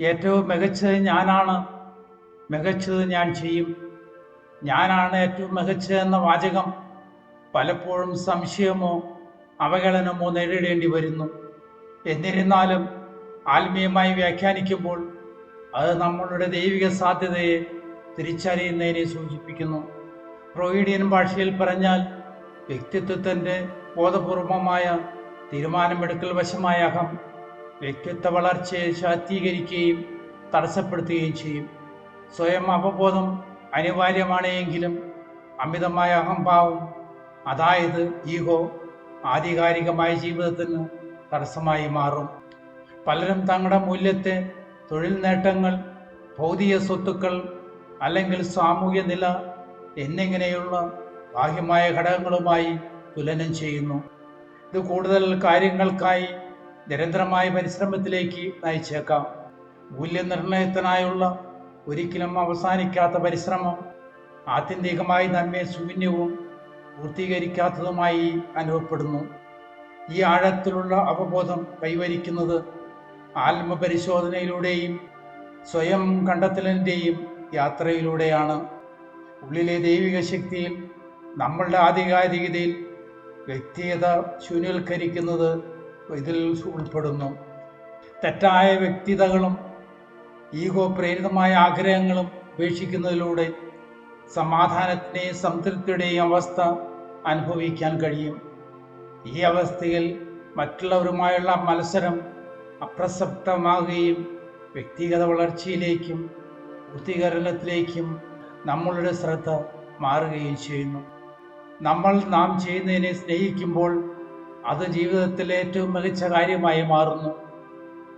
ഏറ്റവും മികച്ചത് ഞാനാണ്. മികച്ചത് ഞാൻ ചെയ്യും. ഞാനാണ് ഏറ്റവും മികച്ചതെന്ന വാചകം പലപ്പോഴും സംശയമോ അവഹേളനമോ നേരിടേണ്ടി വരുന്നു. എന്നിരുന്നാലും ആത്മീയമായി വ്യാഖ്യാനിക്കുമ്പോൾ അത് നമ്മളുടെ ദൈവിക സാധ്യതയെ തിരിച്ചറിയുന്നതിനെ സൂചിപ്പിക്കുന്നു. ഫ്രോയിഡിയൻ ഭാഷയിൽ പറഞ്ഞാൽ വ്യക്തിത്വത്തിന്റെ ബോധപൂർവമായ തീരുമാനമെടുക്കൽ വശമായ അഹം. വ്യക്തിത്വ വളർച്ചയെ ശാക്തീകരിക്കുകയും തടസ്സപ്പെടുത്തുകയും ചെയ്യും. സ്വയം അവബോധം അനിവാര്യമാണ് എങ്കിലും അമിതമായ അഹംഭാവം അതായത് ഈഗോ ആധികാരികമായ ജീവിതത്തിന് തടസ്സമായി മാറും. പലരും തങ്ങളുടെ മൂല്യത്തെ തൊഴിൽ നേട്ടങ്ങൾ ഭൗതിക സ്വത്തുക്കൾ അല്ലെങ്കിൽ സാമൂഹ്യ നില എന്നിങ്ങനെയുള്ള ബാഹ്യമായ ഘടകങ്ങളുമായി തുലനം ചെയ്യുന്നു. ഇത് കൂടുതൽ കാര്യങ്ങൾക്കായി നിരന്തരമായ പരിശ്രമത്തിലേക്ക് നയിച്ചേക്കാം. മൂല്യനിർണയത്തിനായുള്ള ഒരിക്കലും അവസാനിക്കാത്ത പരിശ്രമം ആത്യന്തികമായി നമ്മെ ശൂന്യവും പൂർത്തീകരിക്കാത്തതുമായി അനുഭവപ്പെടുന്നു. ഈ ആഴത്തിലുള്ള അവബോധം കൈവരിക്കുന്നത് ആത്മപരിശോധനയിലൂടെയും സ്വയം കണ്ടെത്തലിന്റെയും യാത്രയിലൂടെയാണ്. ഉള്ളിലെ ദൈവിക ശക്തിയിൽ നമ്മളുടെ ആധികാരികതയിൽ വ്യക്തിഗത ശൂന്യവൽക്കരിക്കുന്നത് ഇതിൽ ഉൾപ്പെടുന്നു. തെറ്റായ വ്യക്തിതകളും ഈഗോ പ്രേരിതമായ ആഗ്രഹങ്ങളും ഉപേക്ഷിക്കുന്നതിലൂടെ സമാധാനത്തിന്റെയും സംതൃപ്തിയുടെയും അവസ്ഥ അനുഭവിക്കാൻ കഴിയും. ഈ അവസ്ഥയിൽ മറ്റുള്ളവരുമായുള്ള മത്സരം അപ്രസക്തമാകുകയും വ്യക്തിഗത വളർച്ചയിലേക്കും പൂർത്തീകരണത്തിലേക്കും നമ്മളുടെ ശ്രദ്ധ മാറുകയും ചെയ്യുന്നു. നമ്മൾ നാം ചെയ്യുന്നതിനെ സ്നേഹിക്കുമ്പോൾ അത് ജീവിതത്തിലെ ഏറ്റവും മികച്ച കാര്യമായി മാറുന്നു.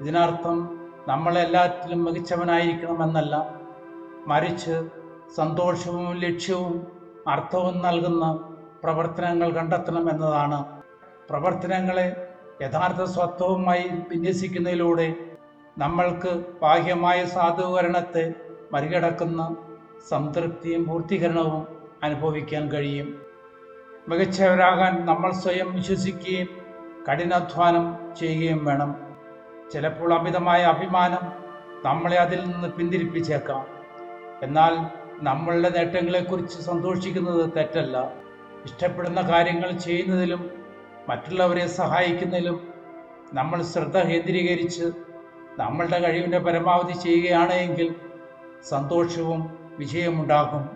ഇതിനർത്ഥം നമ്മളെല്ലാറ്റിലും മികച്ചവനായിരിക്കണമെന്നല്ല മറിച്ച് സന്തോഷവും ലക്ഷ്യവും അർത്ഥവും നൽകുന്ന പ്രവർത്തനങ്ങൾ കണ്ടെത്തണം എന്നതാണ്. പ്രവർത്തനങ്ങളെ യഥാർത്ഥ സ്വത്വവുമായി വിന്യസിക്കുന്നതിലൂടെ നമ്മൾക്ക് ബാഹ്യമായ സാധൂകരണത്തെ മറികടക്കുന്ന സംതൃപ്തിയും പൂർത്തീകരണവും അനുഭവിക്കാൻ കഴിയും. മികച്ചവരാകാൻ നമ്മൾ സ്വയം വിശ്വസിക്കുകയും കഠിനാധ്വാനം ചെയ്യുകയും വേണം. ചിലപ്പോൾ അമിതമായ അഭിമാനം നമ്മളെ അതിൽ നിന്ന് പിന്തിരിപ്പിച്ചേക്കാം. എന്നാൽ നമ്മളുടെ നേട്ടങ്ങളെക്കുറിച്ച് സന്തോഷിക്കുന്നത് തെറ്റല്ല. ഇഷ്ടപ്പെടുന്ന കാര്യങ്ങൾ ചെയ്യുന്നതിലും മറ്റുള്ളവരെ സഹായിക്കുന്നതിലും നമ്മൾ ശ്രദ്ധ കേന്ദ്രീകരിച്ച് നമ്മളുടെ കഴിവിന്റെ പരമാവധി ചെയ്യുകയാണ് എങ്കിൽ സന്തോഷവും വിജയമുണ്ടാകും.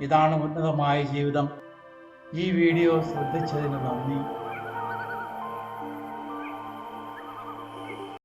ഇതാണ് ഉന്നതമായ ജീവിതം. ఈ వీడియో శ్రద్ధ చదివిన